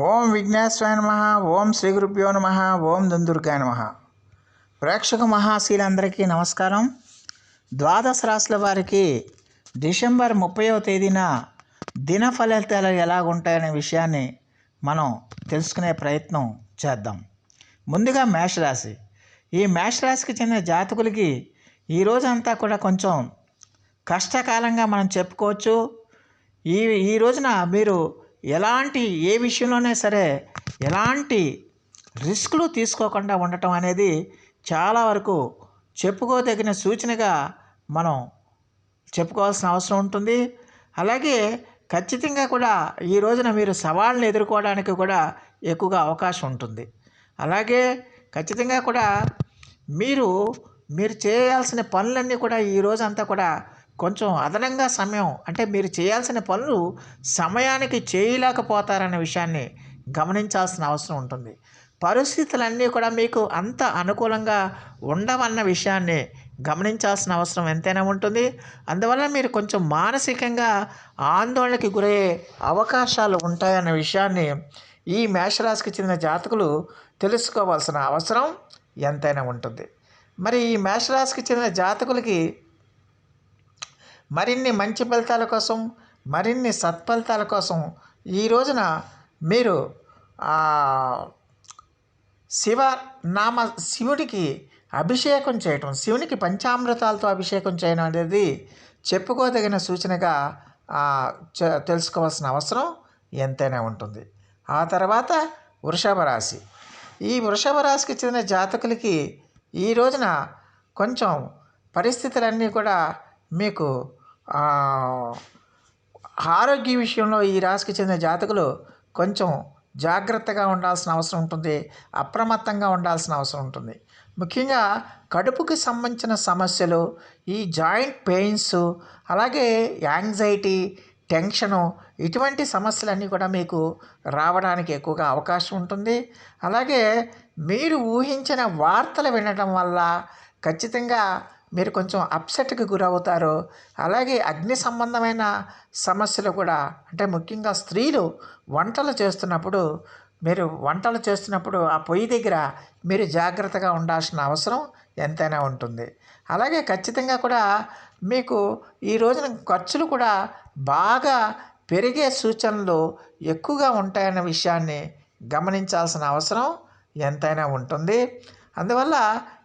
ఓం విఘ్నేశ్వరాయ నమ ఓం శ్రీ గురుభ్యో నమ ఓం దుందుర్గాయ నమ. ప్రేక్షక మహాశీలందరికీ నమస్కారం. ద్వాదశ రాశుల వారికి డిసెంబర్ ముప్పైవ తేదీన దిన ఫలితాలు ఎలాగుంటాయనే విషయాన్ని మనం తెలుసుకునే ప్రయత్నం చేద్దాం. ముందుగా మేషరాశి. ఈ మేషరాశికి చెందిన జాతకులకి ఈ రోజంతా కూడా కొంచెం కష్టకాలంగా మనం చెప్పుకోవచ్చు. ఈ ఈ రోజున మీరు ఎలాంటి ఏ విషయంలోనే సరే ఎలాంటి రిస్క్లు తీసుకోకుండా ఉండటం అనేది చాలా వరకు చెప్పుకోదగిన సూచనగా మనం చెప్పుకోవాల్సిన అవసరం ఉంటుంది. అలాగే ఖచ్చితంగా కూడా ఈ రోజున మీరు సవాళ్ళను ఎదుర్కోవడానికి కూడా ఎక్కువగా అవకాశం ఉంటుంది. అలాగే ఖచ్చితంగా కూడా మీరు మీరు చేయాల్సిన పనులన్నీ కూడా ఈ రోజంతా కూడా కొంచెం అదనంగా సమయం అంటే మీరు చేయాల్సిన పనులు సమయానికి చేయలేకపోతారనే విషయాన్ని గమనించాల్సిన అవసరం ఉంటుంది. పరిస్థితులన్నీ కూడా మీకు అంత అనుకూలంగా ఉండవన్న విషయాన్ని గమనించాల్సిన అవసరం ఎంతైనా ఉంటుంది. అందువల్ల మీరు కొంచెం మానసికంగా ఆందోళనకి గురయ్యే అవకాశాలు ఉంటాయన్న విషయాన్ని ఈ మేషరాశికి చెందిన జాతకులు తెలుసుకోవాల్సిన అవసరం ఎంతైనా ఉంటుంది. మరి ఈ మేషరాశికి చెందిన జాతకులకి మరిన్ని మంచి ఫలితాల కోసం మరిన్ని సత్ఫలితాల కోసం ఈ రోజున మీరు శివ నామ శివుడికి అభిషేకం చేయటం శివునికి పంచామృతాలతో అభిషేకం చేయడం అనేది చెప్పుకోదగిన సూచనగా తెలుసుకోవాల్సిన అవసరం ఎంతైనా ఉంటుంది. ఆ తర్వాత వృషభ రాశి. ఈ వృషభ రాశికి చెందిన జాతకులకి ఈ రోజున కొంచెం పరిస్థితులన్నీ కూడా మీకు ఆరోగ్య విషయంలో ఈ రాశికి చెందిన జాతకులు కొంచెం జాగ్రత్తగా ఉండాల్సిన అవసరం ఉంటుంది అప్రమత్తంగా ఉండాల్సిన అవసరం ఉంటుంది. ముఖ్యంగా కడుపుకి సంబంధించిన సమస్యలు ఈ జాయింట్ పెయిన్స్ అలాగే యాంగ్జైటీ టెన్షను ఇటువంటి సమస్యలన్నీ కూడా మీకు రావడానికి ఎక్కువగా అవకాశం ఉంటుంది. అలాగే మీరు ఊహించిన వార్తలు వినడం వల్ల ఖచ్చితంగా మీరు కొంచెం అప్సెట్కి గురవుతారు అలాగే అగ్ని సంబంధమైన సమస్యలు కూడా అంటే ముఖ్యంగా స్త్రీలు వంటలు చేస్తున్నప్పుడు మీరు వంటలు చేస్తున్నప్పుడు ఆ పొయ్యి దగ్గర మీరు జాగ్రత్తగా ఉండాల్సిన అవసరం ఎంతైనా ఉంటుంది. అలాగే ఖచ్చితంగా కూడా మీకు ఈ రోజున ఖర్చులు కూడా బాగా పెరిగే సూచనలు ఎక్కువగా ఉంటాయన్న విషయాన్ని గమనించాల్సిన అవసరం ఎంతైనా ఉంటుంది. అందువల్ల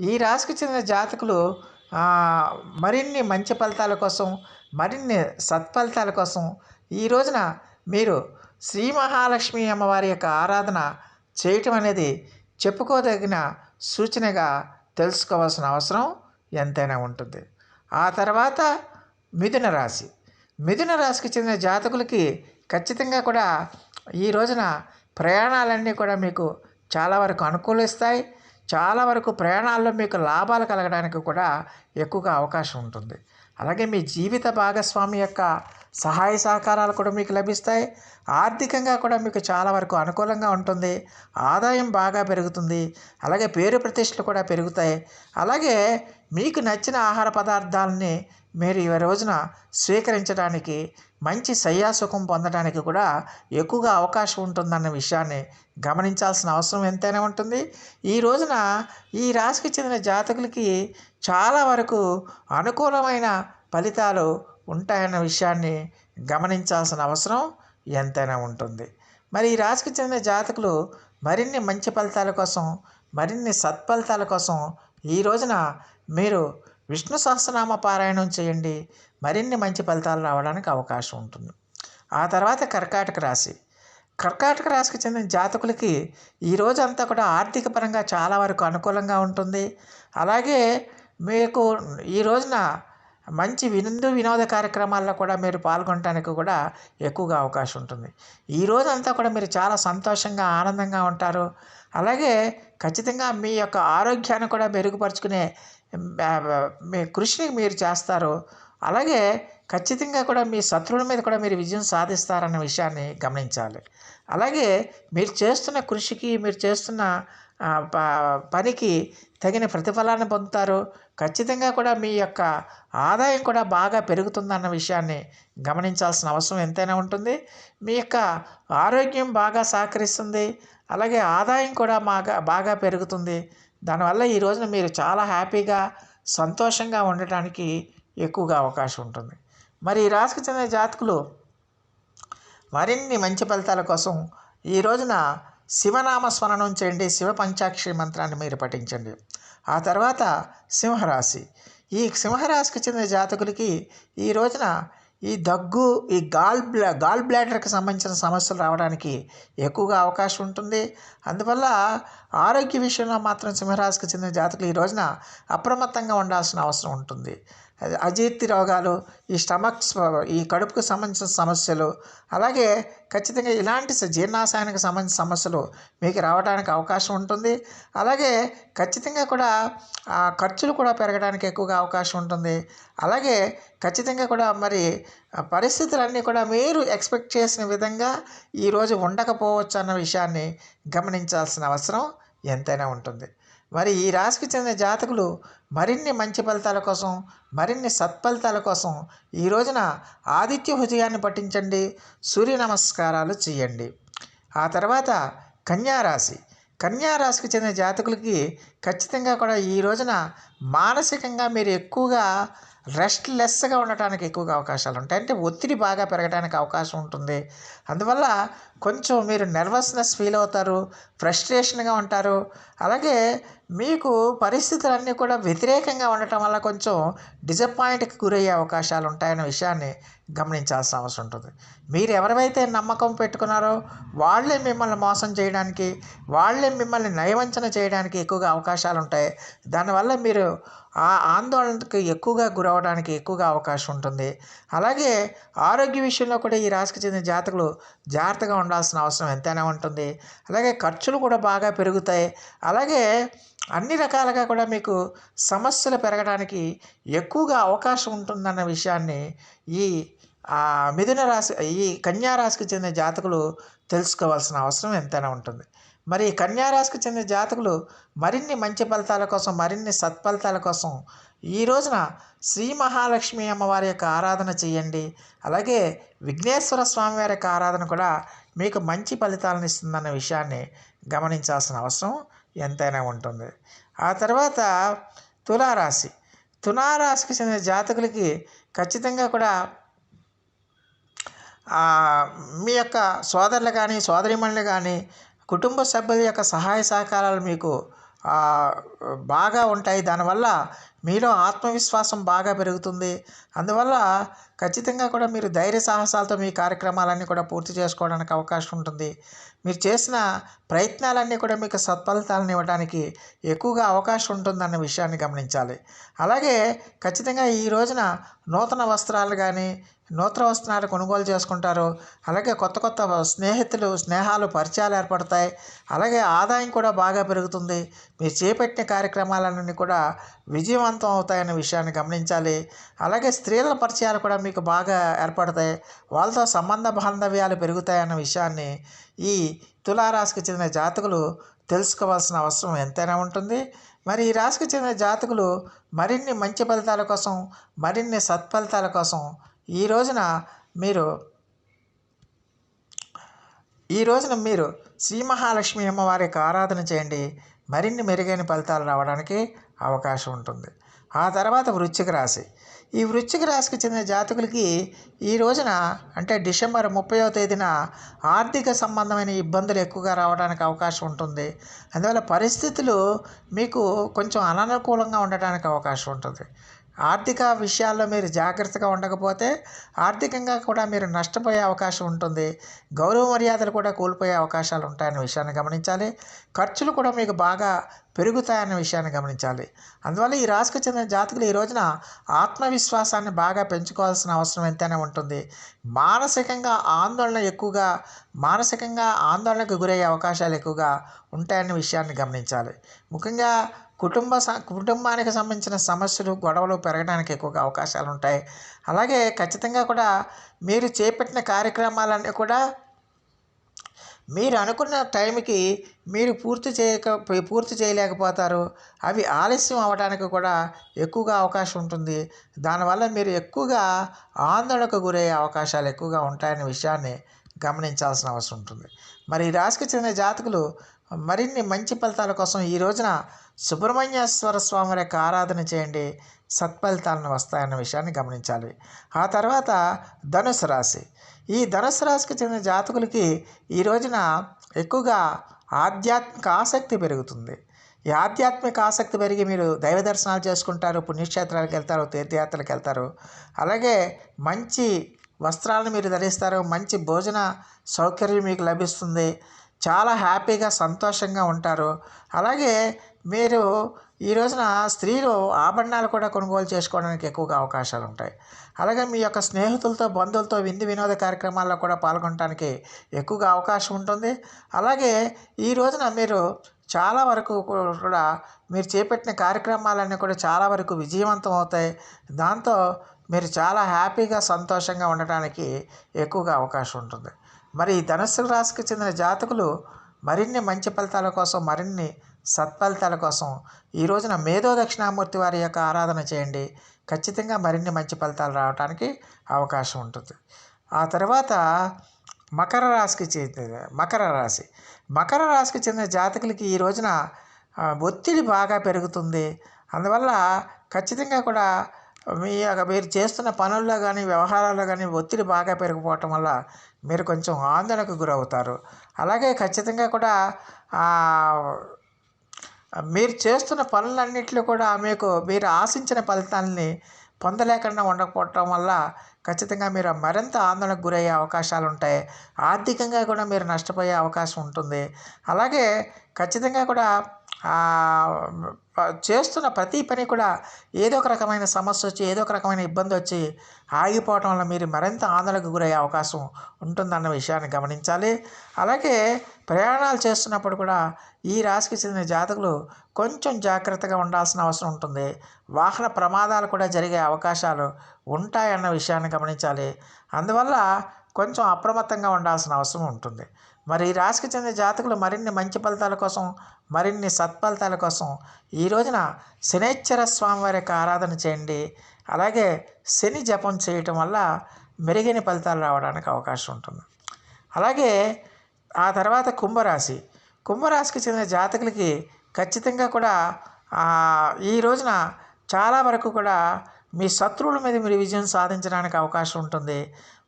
ఈ రాశికి చెందిన జాతకులు మరిన్ని మంచి ఫలితాల కోసం మరిన్ని సత్ఫలితాల కోసం ఈ రోజున మీరు శ్రీ మహాలక్ష్మి అమ్మవారి యొక్క ఆరాధన చేయటం అనేది చెప్పుకోదగిన సూచనగా తెలుసుకోవాల్సిన అవసరం ఎంతైనా ఉంటుంది. ఆ తర్వాత మిథున రాశి. మిథున రాశికి చెందిన జాతకులకి ఖచ్చితంగా కూడా ఈ రోజున ప్రయాణాలన్నీ కూడా మీకు చాలా వరకు అనుకూలిస్తాయి. చాలా వరకు ప్రయాణాల్లో మీకు లాభాలు కలగడానికి కూడా ఎక్కువగా అవకాశం ఉంటుంది. అలాగే మీ జీవిత భాగస్వామి యొక్క సహాయ సహకారాలు కూడా మీకు లభిస్తాయి. ఆర్థికంగా కూడా మీకు చాలా వరకు అనుకూలంగా ఉంటుంది. ఆదాయం బాగా పెరుగుతుంది. అలాగే పేరు ప్రతిష్టలు కూడా పెరుగుతాయి. అలాగే మీకు నచ్చిన ఆహార పదార్థాలని మీరు ఈ రోజున స్వీకరించడానికి మంచి శయ్యాసుఖం పొందడానికి కూడా ఎక్కువగా అవకాశం ఉంటుందన్న విషయాన్ని గమనించాల్సిన అవసరం ఎంతైనా ఉంటుంది. ఈ రోజున ఈ రాశికి చెందిన జాతకులకి చాలా వరకు అనుకూలమైన ఫలితాలు ఉంటాయన్న విషయాన్ని గమనించాల్సిన అవసరం ఎంతైనా ఉంటుంది. మరి ఈ రాశికి చెందిన జాతకులు మరిన్ని మంచి ఫలితాల కోసం మరిన్ని సత్ఫలితాల కోసం ఈ రోజున మీరు విష్ణు సహస్రనామ పారాయణం చేయండి. మరిన్ని మంచి ఫలితాలు రావడానికి అవకాశం ఉంటుంది. ఆ తర్వాత కర్కాటక రాశి. కర్కాటక రాశికి చెందిన జాతకులకి ఈ రోజంతా కూడా ఆర్థిక పరంగా చాలా వరకు అనుకూలంగా ఉంటుంది. అలాగే మీకు ఈ రోజున మంచి విందు వినోద కార్యక్రమాల్లో కూడా మీరు పాల్గొనడానికి కూడా ఎక్కువగా అవకాశం ఉంటుంది. ఈ రోజంతా కూడా మీరు చాలా సంతోషంగా ఆనందంగా ఉంటారు. అలాగే ఖచ్చితంగా మీ యొక్క ఆరోగ్యాన్ని కూడా మెరుగుపరుచుకునే మీ కృషిని మీరు చేస్తారు. అలాగే ఖచ్చితంగా కూడా మీ శత్రువుల మీద కూడా మీరు విజయం సాధిస్తారన్న విషయాన్ని గమనించాలి. అలాగే మీరు చేస్తున్న కృషికి మీరు చేస్తున్న ప- పనికి తగిన ప్రతిఫలాన్ని పొందుతారు. ఖచ్చితంగా కూడా మీ యొక్క ఆదాయం కూడా బాగా పెరుగుతుందన్న విషయాన్ని గమనించాల్సిన అవసరం ఎంతైనా ఉంటుంది. మీ యొక్క ఆరోగ్యం బాగా సహకరిస్తుంది. అలాగే ఆదాయం కూడా బాగా బాగా పెరుగుతుంది. దానివల్ల ఈ రోజున మీరు చాలా హ్యాపీగా సంతోషంగా ఉండటానికి ఎక్కువగా అవకాశం ఉంటుంది. మరి ఈ రాశికి చెందిన జాతకులు మరిన్ని మంచి ఫలితాల కోసం ఈ రోజున శివనామ స్మరణం చేయండి. శివ పంచాక్షరి మంత్రాన్ని మీరు పఠించండి. ఆ తర్వాత సింహరాశి. ఈ సింహరాశికి చెందిన జాతకులకి ఈ రోజున ఈ దగ్గు ఈ గాల్ బ్లా గాల్ బ్లాడర్కి సంబంధించిన సమస్యలు రావడానికి ఎక్కువగా అవకాశం ఉంటుంది. అందువల్ల ఆరోగ్య విషయంలో మాత్రం సింహరాశికి చెందిన జాతకులు ఈ రోజున అప్రమత్తంగా ఉండాల్సిన అవసరం ఉంటుంది. అజీర్తి రోగాలు ఈ స్టమక్స్ ఈ కడుపుకు సంబంధించిన సమస్యలు అలాగే ఖచ్చితంగా ఇలాంటి జీర్ణాశయానికి సంబంధించిన సమస్యలు మీకు రావడానికి అవకాశం ఉంటుంది. అలాగే ఖచ్చితంగా కూడా ఆ, ఖర్చులు కూడా పెరగడానికి ఎక్కువగా అవకాశం ఉంటుంది. అలాగే ఖచ్చితంగా కూడా మరి పరిస్థితులన్నీ కూడా మీరు ఎక్స్పెక్ట్ చేసిన విధంగా ఈరోజు ఉండకపోవచ్చు అన్న విషయాన్ని గమనించాల్సిన అవసరం ఎంతైనా ఉంటుంది. మరి ఈ రాశికి చెందిన జాతకులు మరిన్ని మంచి ఫలితాల కోసం మరిన్ని సత్ఫలితాల కోసం ఈ రోజున ఆదిత్య హృదయాన్ని పఠించండి. సూర్య నమస్కారాలు చేయండి. ఆ తర్వాత కన్యా రాశి. కన్యా రాశికి చెందిన జాతకులకి ఖచ్చితంగా కూడా ఈ రోజున మానసికంగా మీరు ఎక్కువగా రెస్ట్లెస్గా ఉండటానికి ఎక్కువగా అవకాశాలు ఉంటాయి అంటే ఒత్తిడి బాగా పెరగడానికి అవకాశం ఉంటుంది. అందువల్ల కొంచెం మీరు నర్వస్నెస్ ఫీల్ అవుతారు ఫ్రస్ట్రేషన్గా ఉంటారు. అలాగే మీకు పరిస్థితులన్నీ కూడా వ్యతిరేకంగా ఉండటం వల్ల కొంచెం డిసప్పాయింట్కి గురయ్యే అవకాశాలు ఉంటాయనే విషయాన్ని గమనించాల్సిన అవసరం ఉంటుంది. మీరు ఎవరివైతే నమ్మకం పెట్టుకున్నారో వాళ్ళే మిమ్మల్ని మోసం చేయడానికి వాళ్ళే మిమ్మల్ని నయవంచన చేయడానికి ఎక్కువగా అవకాశాలు ఉంటాయి దానివల్ల మీరు ఆ ఆందోళనకు ఎక్కువగా గురవడానికి ఎక్కువగా అవకాశం ఉంటుంది. అలాగే ఆరోగ్య విషయంలో కూడా ఈ రాశికి చెందిన జాతకులు జాగ్రత్తగా ఉండాల్సిన అవసరం ఎంతైనా ఉంటుంది. అలాగే ఖర్చులు కూడా బాగా పెరుగుతాయి. అలాగే అన్ని రకాలుగా కూడా మీకు సమస్యలు పెరగడానికి ఎక్కువగా అవకాశం ఉంటుందన్న విషయాన్ని ఈ మిథున రాశి ఈ కన్యా రాశికి చెందిన జాతకులు తెలుసుకోవాల్సిన అవసరం ఎంతైనా ఉంటుంది. మరి కన్యారాశికి చెందిన జాతకులు మరిన్ని మంచి ఫలితాల కోసం మరిన్ని సత్ఫలితాల కోసం ఈ రోజున శ్రీ మహాలక్ష్మి అమ్మవారి యొక్క ఆరాధన చేయండి. అలాగే విఘ్నేశ్వర స్వామి వారి యొక్క ఆరాధన కూడా మీకు మంచి ఫలితాలను ఇస్తుందన్న విషయాన్ని గమనించాల్సిన అవసరం ఎంతైనా ఉంటుంది. ఆ తర్వాత తులారాశి. తులారాశికి చెందిన జాతకులకి ఖచ్చితంగా కూడా మీ యొక్క సోదరులు కానీ సోదరిమణులు కానీ కుటుంబ సభ్యుల యొక్క సహాయ సహకారాలు మీకు బాగా ఉంటాయి. దానివల్ల మీలో ఆత్మవిశ్వాసం బాగా పెరుగుతుంది. అందువల్ల ఖచ్చితంగా కూడా మీరు ధైర్య సాహసాలతో మీ కార్యక్రమాలన్నీ కూడా పూర్తి చేసుకోవడానికి అవకాశం ఉంటుంది. మీరు చేసిన ప్రయత్నాలన్నీ కూడా మీకు సత్ఫలితాలను ఇవ్వడానికి ఎక్కువగా అవకాశం ఉంటుందన్న విషయాన్ని గమనించాలి. అలాగే ఖచ్చితంగా ఈ రోజున నూతన వస్త్రాలు కానీ నూతన వస్త్రాలు కొనుగోలు చేసుకుంటారు. అలాగే కొత్త కొత్త స్నేహితులు స్నేహాలు పరిచయాలు ఏర్పడతాయి. అలాగే ఆదాయం కూడా బాగా పెరుగుతుంది. మీరు చేపట్టిన కార్యక్రమాలన్నీ కూడా విజయవంతం అవుతాయనే విషయాన్ని గమనించాలి. అలాగే స్త్రీల పరిచయాలు కూడా మీకు బాగా ఏర్పడతాయి. వాళ్ళతో సంబంధ బాంధవ్యాలు పెరుగుతాయన్న విషయాన్ని ఈ తులారాశికి చెందిన జాతకులు తెలుసుకోవాల్సిన అవసరం ఎంతైనా ఉంటుంది. మరి ఈ రాశికి చెందిన జాతకులు మరిన్ని మంచి ఫలితాల కోసం మరిన్ని సత్ఫలితాల కోసం ఈ రోజున మీరు ఈ రోజున మీరు శ్రీ మహాలక్ష్మి అమ్మవారి యొక్క ఆరాధన చేయండి. మరిన్ని మెరుగైన ఫలితాలు రావడానికి అవకాశం ఉంటుంది. ఆ తర్వాత వృశ్చిక రాశి. ఈ వృశ్చిక రాశికి చెందిన జాతకులకి ఈ రోజున అంటే డిసెంబర్ ముప్పైవ తేదీన ఆర్థిక సంబంధమైన ఇబ్బందులు ఎక్కువగా రావడానికి అవకాశం ఉంటుంది. అందువల్ల పరిస్థితులు మీకు కొంచెం అననుకూలంగా ఉండటానికి అవకాశం ఉంటుంది. ఆర్థిక విషయాల్లో మీరు జాగ్రత్తగా ఉండకపోతే ఆర్థికంగా కూడా మీరు నష్టపోయే అవకాశం ఉంటుంది. గౌరవ మర్యాదలు కూడా కోల్పోయే అవకాశాలు ఉంటాయనే విషయాన్ని గమనించాలి. ఖర్చులు కూడా మీకు బాగా పెరుగుతాయన్న విషయాన్ని గమనించాలి. అందువల్ల ఈ రాశికి చెందిన జాతకులు ఈ రోజున ఆత్మవిశ్వాసాన్ని బాగా పెంచుకోవాల్సిన అవసరం ఎంతైనా ఉంటుంది. మానసికంగా ఆందోళన ఎక్కువగా మానసికంగా ఆందోళనకు గురయ్యే అవకాశాలు ఎక్కువగా ఉంటాయన్న విషయాన్ని గమనించాలి. ముఖ్యంగా కుటుంబ స కుటుంబానికి సంబంధించిన సమస్యలు గొడవలు పెరగడానికి ఎక్కువగా అవకాశాలు ఉంటాయి. అలాగే ఖచ్చితంగా కూడా మీరు చేపట్టిన కార్యక్రమాలన్నీ కూడా మీరు అనుకున్న టైంకి మీరు పూర్తి చేయక పూర్తి చేయలేకపోతారు. అవి ఆలస్యం అవ్వడానికి కూడా ఎక్కువగా అవకాశం ఉంటుంది. దానివల్ల మీరు ఎక్కువగా ఆందోళనకు గురయ్యే అవకాశాలు ఎక్కువగా ఉంటాయనే విషయాన్ని గమనించాల్సిన అవసరం ఉంటుంది. మరి ఈ రాశికి చెందిన జాతకులు మరిన్ని మంచి ఫలితాల కోసం ఈ రోజున సుబ్రహ్మణ్యేశ్వర స్వామి యొక్క ఆరాధన చేయండి. సత్ఫలితాలను వస్తాయన్న విషయాన్ని గమనించాలి. ఆ తర్వాత ధనుసు రాశి. ఈ ధనుసు రాశికి చెందిన జాతకులకి ఈ రోజున ఎక్కువగా ఆధ్యాత్మిక ఆసక్తి పెరుగుతుంది. ఈ ఆధ్యాత్మిక ఆసక్తి పెరిగి మీరు దైవ దర్శనాలు చేసుకుంటారు పుణ్యక్షేత్రాలకు వెళ్తారు తీర్థయాత్రలకు వెళ్తారు. అలాగే మంచి వస్త్రాలను మీరు ధరిస్తారు మంచి భోజన సౌకర్యం మీకు లభిస్తుంది చాలా హ్యాపీగా సంతోషంగా ఉంటారు. అలాగే మీరు ఈ రోజున స్త్రీలు ఆభరణాలు కూడా కొనుగోలు చేసుకోవడానికి ఎక్కువగా అవకాశాలు ఉంటాయి. అలాగే మీ యొక్క స్నేహితులతో బంధువులతో విందు వినోద కార్యక్రమాల్లో కూడా పాల్గొనడానికి ఎక్కువగా అవకాశం ఉంటుంది. అలాగే ఈ రోజున మీరు చాలా వరకు కూడా మీరు చేపట్టిన కార్యక్రమాలన్నీ కూడా చాలా వరకు విజయవంతం అవుతాయి. దాంతో మీరు చాలా హ్యాపీగా సంతోషంగా ఉండటానికి ఎక్కువగా అవకాశం ఉంటుంది. మరి ఈ ధనుస్సు రాశికి చెందిన జాతకులు మరిన్ని మంచి ఫలితాల కోసం మరిన్ని సత్ఫలితాల కోసం ఈ రోజున మేధో దక్షిణామూర్తి వారి యొక్క ఆరాధన చేయండి. ఖచ్చితంగా మరిన్ని మంచి ఫలితాలు రావడానికి అవకాశం ఉంటుంది. ఆ తర్వాత మకర రాశికి చెందిన మకర రాశి. మకర రాశికి చెందిన జాతకులకి ఈ రోజున ఒత్తిడి బాగా పెరుగుతుంది. అందువల్ల ఖచ్చితంగా కూడా మీ యొక్క మీరు చేస్తున్న పనుల్లో కానీ వ్యవహారాల్లో కానీ ఒత్తిడి బాగా పెరిగిపోవటం వల్ల మీరు కొంచెం ఆందోళనకు గురవుతారు. అలాగే ఖచ్చితంగా కూడా మీరు చేస్తున్న పనులన్నింటిలో కూడా మీకు మీరు ఆశించిన ఫలితాలని పొందలేకుండా ఉండకపోవటం వల్ల ఖచ్చితంగా మీరు మరింత ఆందోళనకు గురయ్యే అవకాశాలు ఉంటాయి ఆర్థికంగా కూడా మీరు నష్టపోయే అవకాశం ఉంటుంది. అలాగే ఖచ్చితంగా కూడా చేస్తున్న ప్రతి పని కూడా ఏదో ఒక రకమైన సమస్య వచ్చి ఏదో ఒక రకమైన ఇబ్బంది వచ్చి ఆగిపోవటం వల్ల మీరు మరింత ఆందోళనకు గురయ్యే అవకాశం ఉంటుందన్న విషయాన్ని గమనించాలి. అలాగే ప్రయాణాలు చేస్తున్నప్పుడు కూడా ఈ రాశికి చెందిన జాతకులు కొంచెం జాగ్రత్తగా ఉండాల్సిన అవసరం ఉంటుంది. వాహన ప్రమాదాలు కూడా జరిగే అవకాశాలు ఉంటాయన్న విషయాన్ని గమనించాలి. అందువల్ల కొంచెం అప్రమత్తంగా ఉండాల్సిన అవసరం ఉంటుంది. మరి ఈ రాశికి చెందిన జాతకులు మరిన్ని మంచి ఫలితాల కోసం మరిన్ని సత్ఫలితాల కోసం ఈ రోజున శనేశ్వర స్వామివారి యొక్క ఆరాధన చేయండి. అలాగే శని జపం చేయటం వల్ల మెరుగైన ఫలితాలు రావడానికి అవకాశం ఉంటుంది. అలాగే ఆ తర్వాత కుంభరాశి. కుంభరాశికి చెందిన జాతకులకి ఖచ్చితంగా కూడా ఈ రోజున చాలా వరకు కూడా మీ శత్రువుల మీద మీరు విజయం సాధించడానికి అవకాశం ఉంటుంది.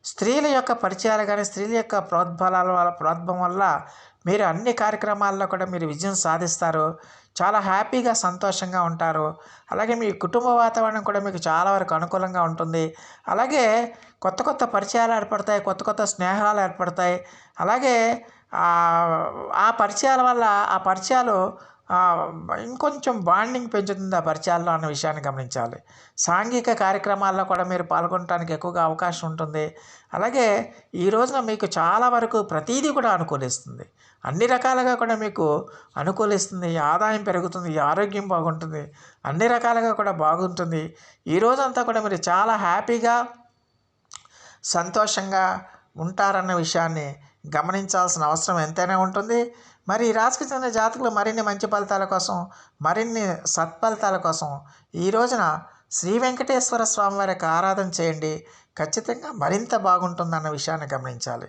స్త్రీల యొక్క పరిచయాలు కానీ స్త్రీల యొక్క ప్రోద్బలాల వల్ల ప్రోద్భం వల్ల మీరు అన్ని కార్యక్రమాల్లో కూడా మీరు విజయం సాధిస్తారు. చాలా హ్యాపీగా సంతోషంగా ఉంటారు. అలాగే మీ కుటుంబ వాతావరణం కూడా మీకు చాలా వరకు అనుకూలంగా ఉంటుంది. అలాగే కొత్త కొత్త పరిచయాలు ఏర్పడతాయి కొత్త కొత్త స్నేహాలు ఏర్పడతాయి. అలాగే ఆ పరిచయాల వల్ల ఆ పరిచయాలు ఇంకొంచెం బాండింగ్ పెంచుతుంది ఆ పరిచయాల్లో అన్న విషయాన్ని గమనించాలి. సాంఘిక కార్యక్రమాల్లో కూడా మీరు పాల్గొనడానికి ఎక్కువగా అవకాశం ఉంటుంది. అలాగే ఈ రోజున మీకు చాలా వరకు ప్రతీదీ కూడా అనుకూలిస్తుంది. అన్ని రకాలుగా కూడా మీకు అనుకూలిస్తుంది ఆదాయం పెరుగుతుంది ఆరోగ్యం బాగుంటుంది అన్ని రకాలుగా కూడా బాగుంటుంది. ఈ రోజంతా కూడా మీరు చాలా హ్యాపీగా సంతోషంగా ఉంటారన్న విషయాన్ని గమనించాల్సిన అవసరం ఎంతైనా ఉంటుంది. మరి ఈ రాశికి చెందిన జాతకులు మరిన్ని మంచి ఫలితాల కోసం మరిన్ని సత్ఫలితాల కోసం ఈ రోజున శ్రీ వెంకటేశ్వర స్వామి వారికి ఆరాధన చేయండి. ఖచ్చితంగా మరింత బాగుంటుందన్న విషయాన్ని గమనించాలి.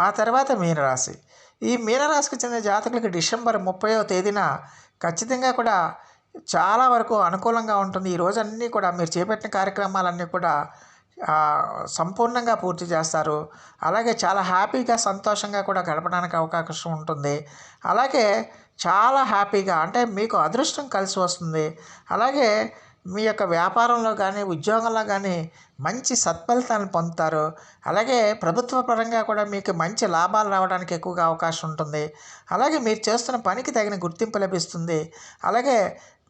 ఆ తర్వాత మీనరాశి. ఈ మీనరాశికి చెందిన జాతకులకి డిసెంబర్ ముప్పైవ తేదీన ఖచ్చితంగా కూడా చాలా వరకు అనుకూలంగా ఉంటుంది. ఈ రోజన్నీ కూడా మీరు చేపట్టిన కార్యక్రమాలన్నీ కూడా సంపూర్ణంగా పూర్తి చేస్తారు. అలాగే చాలా హ్యాపీగా సంతోషంగా కూడా గడపడానికి అవకాశం ఉంటుంది. అలాగే చాలా హ్యాపీగా అంటే మీకు అదృష్టం కలిసి వస్తుంది. అలాగే మీ యొక్క వ్యాపారంలో కానీ ఉద్యోగంలో కానీ మంచి సత్ఫలితాలను పొందుతారు. అలాగే ప్రభుత్వ పరంగా కూడా మీకు మంచి లాభాలు రావడానికి ఎక్కువగా అవకాశం ఉంటుంది. అలాగే మీరు చేస్తున్న పనికి తగిన గుర్తింపు లభిస్తుంది. అలాగే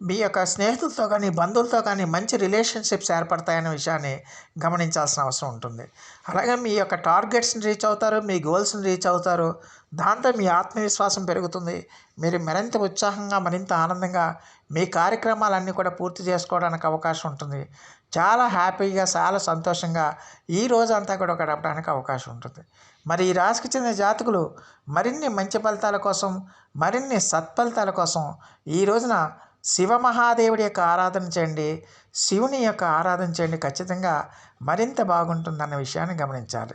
మీ యొక్క స్నేహితులతో కానీ బంధువులతో కానీ మంచి రిలేషన్షిప్స్ ఏర్పడతాయనే విషయాన్ని గమనించాల్సిన అవసరం ఉంటుంది. అలాగే మీ యొక్క టార్గెట్స్ని రీచ్ అవుతారు మీ గోల్స్ని రీచ్ అవుతారు. దాంతో మీ ఆత్మవిశ్వాసం పెరుగుతుంది. మీరు మరింత ఉత్సాహంగా మరింత ఆనందంగా మీ కార్యక్రమాలన్నీ కూడా పూర్తి చేసుకోవడానికి అవకాశం ఉంటుంది. చాలా హ్యాపీగా చాలా సంతోషంగా ఈ రోజంతా కూడా గడపడానికి అవకాశం ఉంటుంది. మరి ఈ రాశికి చెందిన జాతకులు మరిన్ని మంచి ఫలితాల కోసం మరిన్ని సత్ఫలితాల కోసం ఈ రోజున శివ మహాదేవుడి యొక్క ఆరాధన చేయండి. శివుని యొక్క ఆరాధన చేయండి. ఖచ్చితంగా మరింత బాగుంటుందన్న విషయాన్ని గమనించాలి.